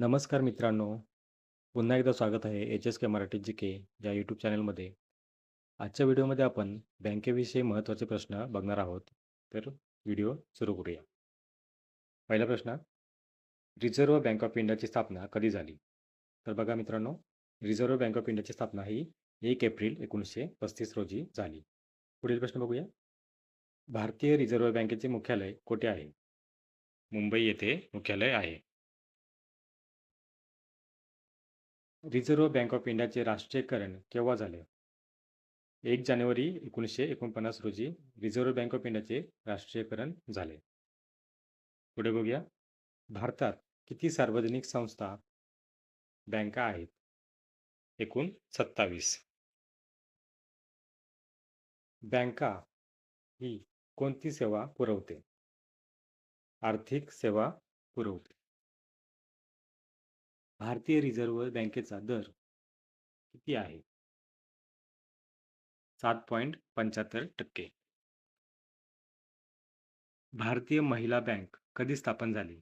नमस्कार मित्रांनो. पुन्हा एकदा स्वागत आहे H S K Marathi G K या यूट्यूब चॅनलमध्ये. आजच्या व्हिडिओमध्ये आपण बँकेविषयी महत्त्वाचे प्रश्न बघणार आहोत. तर व्हिडिओ सुरू करूया. पहिला प्रश्न, रिझर्व्ह बँक ऑफ इंडियाची स्थापना कधी झाली? तर बघा मित्रांनो, रिझर्व्ह बँक ऑफ इंडियाची स्थापना ही एक एप्रिल एकोणीसशे पस्तीस रोजी झाली. पुढील प्रश्न बघूया. भारतीय रिझर्व्ह बँकेचे मुख्यालय कोठे आहे? मुंबई येथे मुख्यालय आहे. रिझर्व्ह बँक ऑफ इंडियाचे राष्ट्रीयकरण केव्हा झाले? एक जानेवारी एकोणीसशे एकोणपन्नास रोजी रिझर्व्ह बँक ऑफ इंडियाचे राष्ट्रीयकरण झाले. पुढे बघूया. भारतात किती सार्वजनिक संस्था, बँका आहेत? एकूण सत्तावीस. बँका ही कोणती सेवा पुरवते? आर्थिक सेवा पुरवते. भारतीय रिझर्व्ह बँकेचा दर किती आहे? सात पॉईंट पंच्याहत्तर टक्के. भारतीय महिला बँक कधी स्थापन झाली?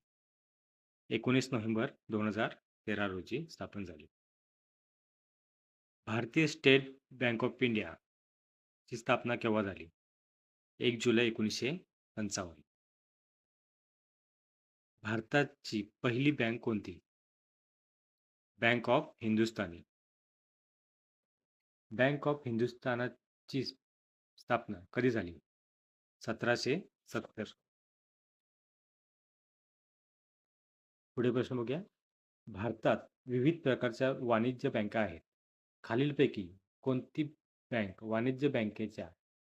एकोणीस नोव्हेंबर दोन हजार तेरा रोजी स्थापन झाली. भारतीय स्टेट बँक ऑफ इंडिया ची स्थापना केव्हा झाली? एक जुलै एकोणीसशे पंचावन्न. भारताची पहिली बँक कोणती? Bank of Hindustani. Bank of हिंदुस्थानाची स्थापना कधी झाली? सतराशे सत्तर. पुढे प्रश्न बघूया. भारतात विविध प्रकारच्या वाणिज्य बँका आहेत. खालीलपैकी कोणती बँक वाणिज्य बँकेच्या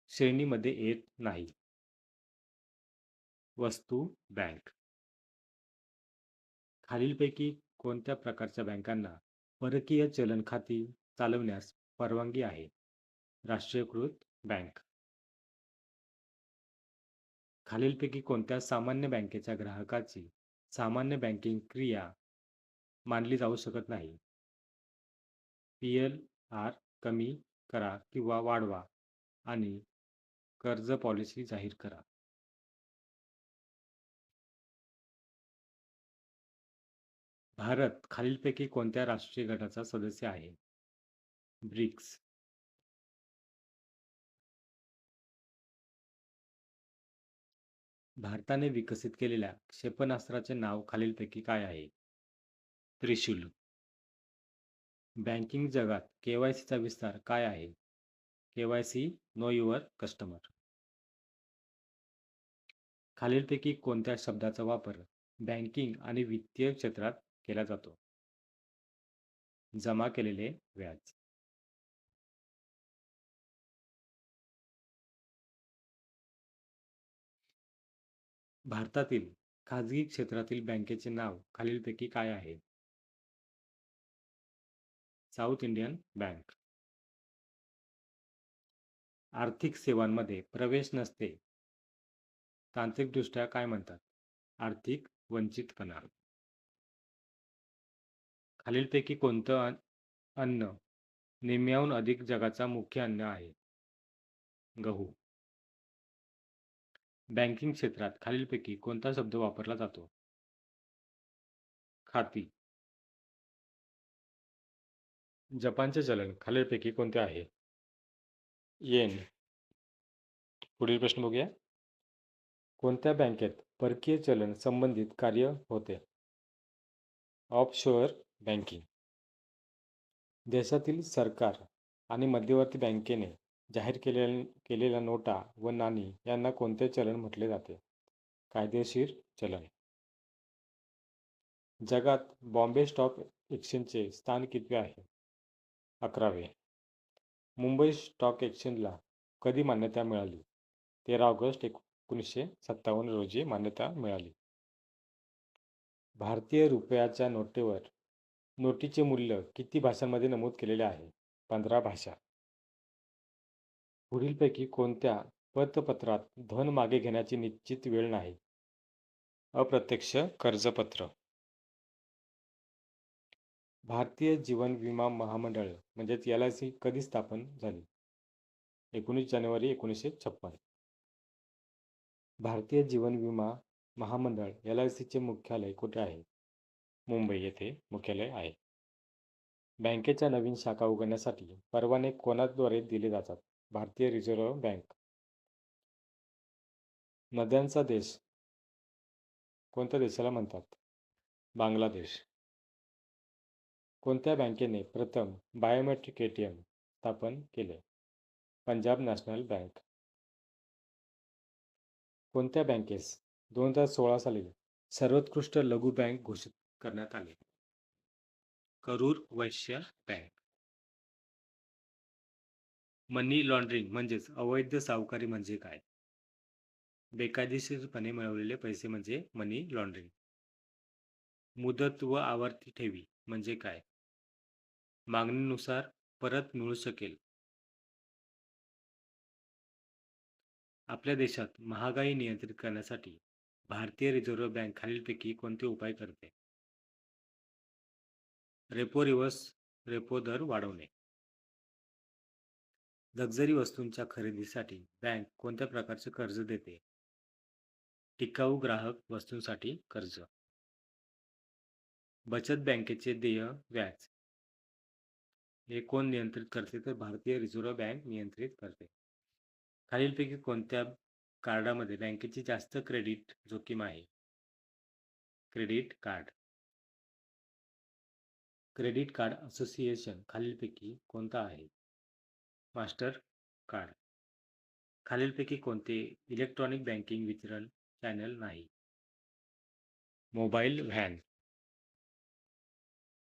श्रेणीमध्ये येत नाही? वस्तू बँक. खालीलपैकी कोणत्या प्रकारच्या बँकांना परकीय चलन खाती चालवण्यास परवानगी आहे? राष्ट्रीयकृत बँक. खालीलपैकी कोणत्या सामान्य बँकेच्या ग्राहकाची सामान्य बँकिंग क्रिया मानली जाऊ शकत नाही? पी.एल.आर कमी करा किंवा वाढवा आणि कर्ज पॉलिसी जाहीर करा. भारत खालीलपैकी कोणत्या राष्ट्रीय गटाचा सदस्य आहे? ब्रिक्स. भारताने विकसित केलेल्या क्षेपणास्त्राचे नाव खालीलपैकी काय आहे? त्रिशूल. बँकिंग जगात केवायसीचा विस्तार काय आहे? KYC know your customer. खालीलपैकी कोणत्या शब्दाचा वापर बँकिंग आणि वित्तीय क्षेत्रात केला जातो? जमा केलेले व्याज. भारतातील खाजगी क्षेत्रातील बँकेचे नाव खालीलपैकी काय आहे? South Indian Bank. आर्थिक सेवांमध्ये प्रवेश नसते तांत्रिकदृष्ट्या काय म्हणतात? आर्थिक वंचितपणा. खालीलपैकी कोणतं अन्न निम्म्याहून अधिक जगाचा मुख्य अन्न आहे? गहू. बँकिंग क्षेत्रात खालीलपैकी कोणता शब्द वापरला जातो? खाती. जपानचे चलन खालीलपैकी कोणते आहे? येन. पुढील प्रश्न बघूया. कोणत्या बँकेत परकीय चलन संबंधित कार्य होते? Offshore banking. देशातील सरकार आणि मध्यवर्ती बँकेने जाहीर केलेल्या नोटा व नाणी यांना कोणते चलन म्हटले जाते? कायदेशीर चलन. जगात बॉम्बे स्टॉक एक्सचेंजचे स्थान कितवे आहे? अकरावे. मुंबई स्टॉक एक्सचेंजला कधी मान्यता मिळाली? तेरा ऑगस्ट एकोणीसशे सत्तावन्न रोजी मान्यता मिळाली. भारतीय रुपयाच्या नोटेवर नोटीचे मूल्य किती भाषांमध्ये नमूद केलेले आहे? पंधरा भाषा. पुढीलपैकी कोणत्या पतपत्रात धन मागे घेण्याची निश्चित वेळ नाही? अप्रत्यक्ष कर्जपत्र. भारतीय जीवन विमा महामंडळ म्हणजेच एल आय सी कधी स्थापन झाली? एकोणीस जानेवारी एकोणीसशे छप्पन. भारतीय जीवन विमा महामंडळ एल आय सीचे मुख्यालय कुठे आहे? मुंबई येथे मुख्यालय आहे. बँकेच्या नवीन शाखा उघडण्यासाठी परवाने कोणाद्वारे दिले जातात? भारतीय रिझर्व्ह बँक. नद्यांचा देश. कोणत्या देशाला म्हणतात? बांगलादेश. कोणत्या बँकेने प्रथम बायोमेट्रिक ए टी एम स्थापन केले? Punjab National Bank. कोणत्या बँकेस दोन हजार सोळा साली सर्वोत्कृष्ट लघु बँक घोषित करण्यात आले. Karur Vysya bank. Money laundering म्हणजेच अवैध सावकारी म्हणजे काय? बेकायदेशीरपणे मिळवलेले पैसे म्हणजे मनी लॉन्ड्रिंग. मुदत व आवर्ती ठेवी म्हणजे काय? मागणीनुसार परत मिळू शकेल. आपल्या देशात महागाई नियंत्रित करण्यासाठी भारतीय रिझर्व्ह बँक खालीलपैकी कोणते उपाय करते? रेपो रिव्हर्स रेपो दर वाढवणे. लक्झरी वस्तूंच्या खरेदीसाठी बँक कोणत्या प्रकारचे कर्ज देते? टिकाऊ ग्राहक वस्तूंसाठी कर्ज. बचत बँकेचे देय व्याज. हे कोण नियंत्रित करते तर भारतीय रिझर्व्ह बँक नियंत्रित करते. खालीलपैकी कोणत्या कार्डामध्ये बँकेची जास्त क्रेडिट जोखीम आहे? Credit card. Credit card association खालीलपैकी कोणता आहे? Master card. खालीलपैकी कोणते इलेक्ट्रॉनिक बँकिंग वितरण चॅनल नाही? Mobile van.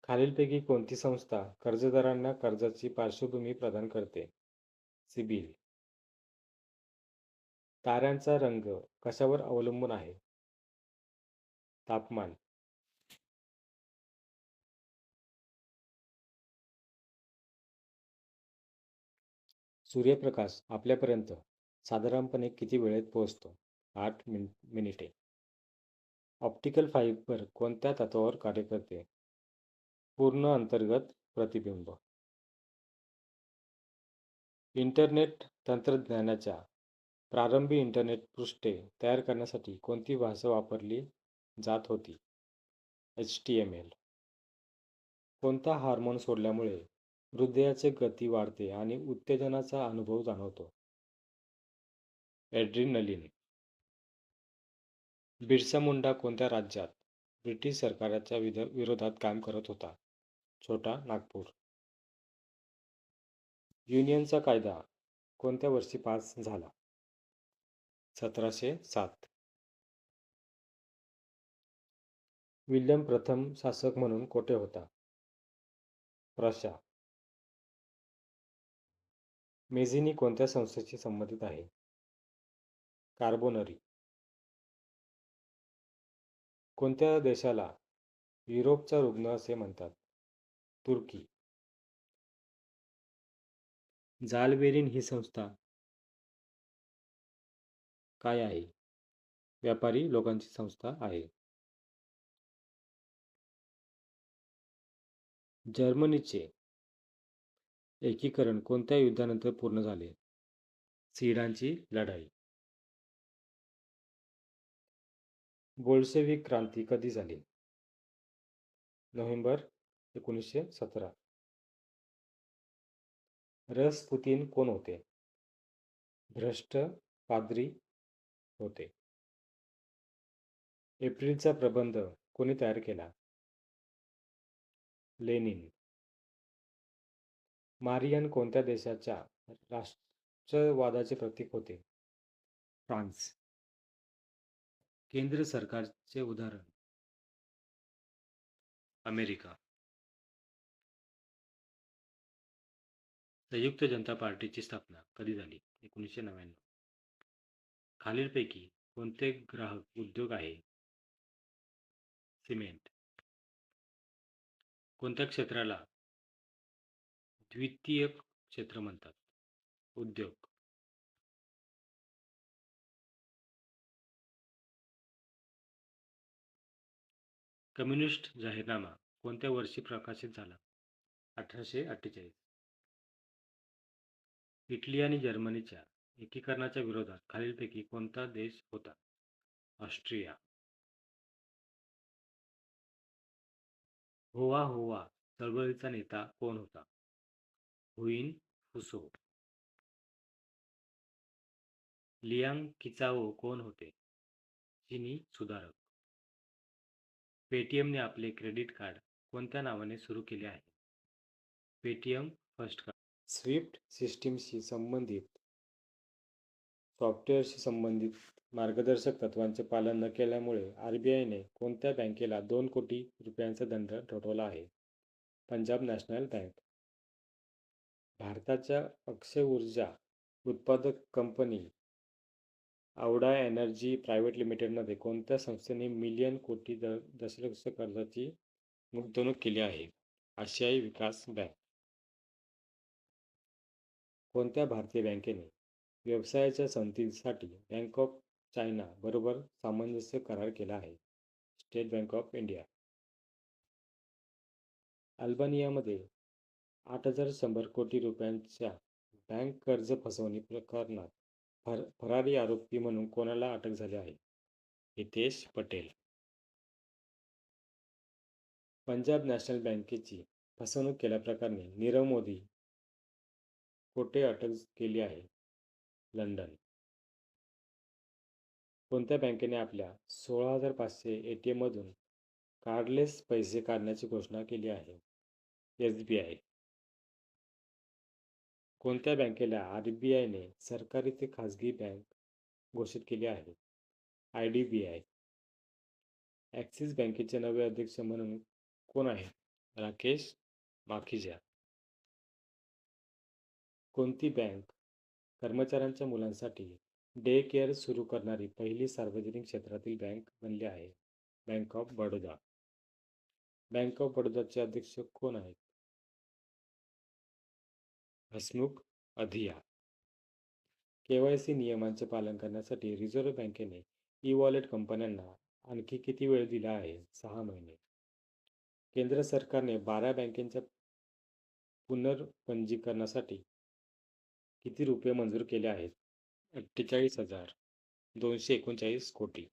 खालीलपैकी कोणती संस्था कर्जदारांना कर्जाची पार्श्वभूमी प्रदान करते? सिबिल. ताऱ्यांचा रंग कशावर अवलंबून आहे? तापमान. सूर्यप्रकाश आपल्यापर्यंत साधारणपणे किती वेळेत पोहोचतो? आठ मिन मिनिटे. ऑप्टिकल फायबर कोणत्या तत्वावर कार्य करते? पूर्ण अंतर्गत प्रतिबिंब. इंटरनेट तंत्रज्ञानाच्या प्रारंभी इंटरनेट पृष्ठे तयार करण्यासाठी कोणती भाषा वापरली जात होती? H T M L. कोणता हार्मोन सोडल्यामुळे हृदयाचे गती वाढते आणि उत्तेजनाचा अनुभव जाणवतो. ॲड्रिनलिन. बिरसा मुंडा कोणत्या राज्यात ब्रिटिश सरकारच्या विध विरोधात काम करत होता? छोटा नागपूर. युनियनचा कायदा कोणत्या वर्षी पास झाला? सतराशे सात. विल्यम प्रथम शासक म्हणून कोठे होता? प्रशा मेझिनी कोणत्या संस्थेशी संबंधित आहे? कार्बोनरी. कोणत्या देशाला युरोपचा रुग्ण असे म्हणतात? तुर्की. जालबेरिन ही संस्था काय आहे? व्यापारी लोकांची संस्था आहे. जर्मनीचे एकीकरण कोणत्या युद्धानंतर पूर्ण झाले? सीडांची लढाई. बोल्सेविक क्रांती कधी झाली? नोव्हेंबर एकोणीसशे सतरा. रसपुतीन कोण होते? भ्रष्ट पादरी होते. एप्रिलचा प्रबंध कोणी तयार केला? लेनिन. मारियन कोणत्या देशाच्या राष्ट्रवादाचे प्रतीक होते? फ्रान्स. केंद्र सरकारचे उदाहरण. अमेरिका. संयुक्त जनता पार्टीची स्थापना कधी झाली? एकोणीसशे नव्याण्णव. खालीलपैकी कोणते ग्राहक उद्योग आहे? सिमेंट. कोणत्या क्षेत्राला द्वितीय क्षेत्र म्हणतात. उद्योग. कम्युनिस्ट जाहीरनामा कोणत्या वर्षी प्रकाशित झाला? अठराशे अठ्ठेचाळीस. इटली आणि जर्मनीच्या एकीकरणाच्या विरोधात खालीलपैकी कोणता देश होता? ऑस्ट्रिया. होवा होवा चळवळीचा नेता कोण होता? हुईन फुसो लियांग किचाओ कोण होते? चिनी सुधारक. पेटीएमने आपले क्रेडिट कार्ड कोणत्या नावाने सुरू केले आहे? पेटीएम फर्स्ट कार्ड स्विफ्ट सिस्टीमशी संबंधित. सॉफ्टवेअरशी संबंधित मार्गदर्शक तत्त्वांचे पालन न केल्यामुळे आर बी आयने कोणत्या बँकेला दोन कोटी रुपयांचा दंड ठोठवला आहे? Punjab National Bank. भारताच्या अक्षय ऊर्जा उत्पादक कंपनी आवडा एनर्जी प्रायव्हेट लिमिटेडमध्ये कोणत्या संस्थेने मिलियन कोटी द दशलक्ष कर्जाची गुंतवणूक केली आहे? आशियाई विकास बँक. कोणत्या भारतीय बँकेने व्यवसायाच्या संधीसाठी बँक ऑफ चायना बरोबर सामंजस्य करार केला आहे? State Bank of India. अल्बानियामध्ये आठ हजार शंभर कोटी रुपयांच्या बँक कर्ज फसवणूक प्रकरणात फर फरारी आरोपी म्हणून कोणाला अटक झाली आहे? हितेश पटेल. पंजाब नॅशनल बँकेची फसवणूक केल्याप्रकरणी नीरव मोदी कोठे अटक केली आहे? लंडन. कोणत्या बँकेने आपल्या सोळा हजार पाचशे ए टी एममधून कार्डलेस पैसे काढण्याची घोषणा केली आहे? S B I. कोणत्या बँकेला आर बी आयने सरकारी ते खाजगी बँक घोषित केली आहे? I D B I. Axis बँकेचे नवे अध्यक्ष म्हणून कोण आहेत? राकेश माखिजा. कोणती बँक कर्मचाऱ्यांच्या मुलांसाठी डे केअर सुरू करणारी पहिली सार्वजनिक क्षेत्रातील बँक बनली आहे? Bank of Baroda. Bank of बडोदाचे अध्यक्ष कोण आहेत? हसमुख अधिया के वाय सी नियमांचे पालन करण्यासाठी रिझर्व्ह बँकेने ई वॉलेट कंपन्यांना आणखी किती वेळ दिला आहे? सहा महिने. केंद्र सरकारने बारा बँकेच्या पुनर्पंजीकरणासाठी किती रुपये मंजूर केले आहेत? अठ्ठेचाळीस हजार दोनशे एकोणचाळीस कोटी.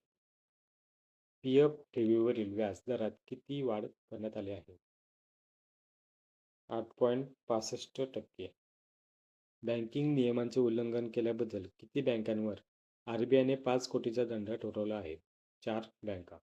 पी एफ ठेवीवरील व्याजदरात किती वाढ करण्यात आली आहे? आठ पॉईंट पासष्ट टक्के. बँकिंग नियमांचे उल्लंघन केल्याबद्दल किती बँकांवर आर बी आयने पाच कोटीचा दंड ठोठावला आहे? चार बँका.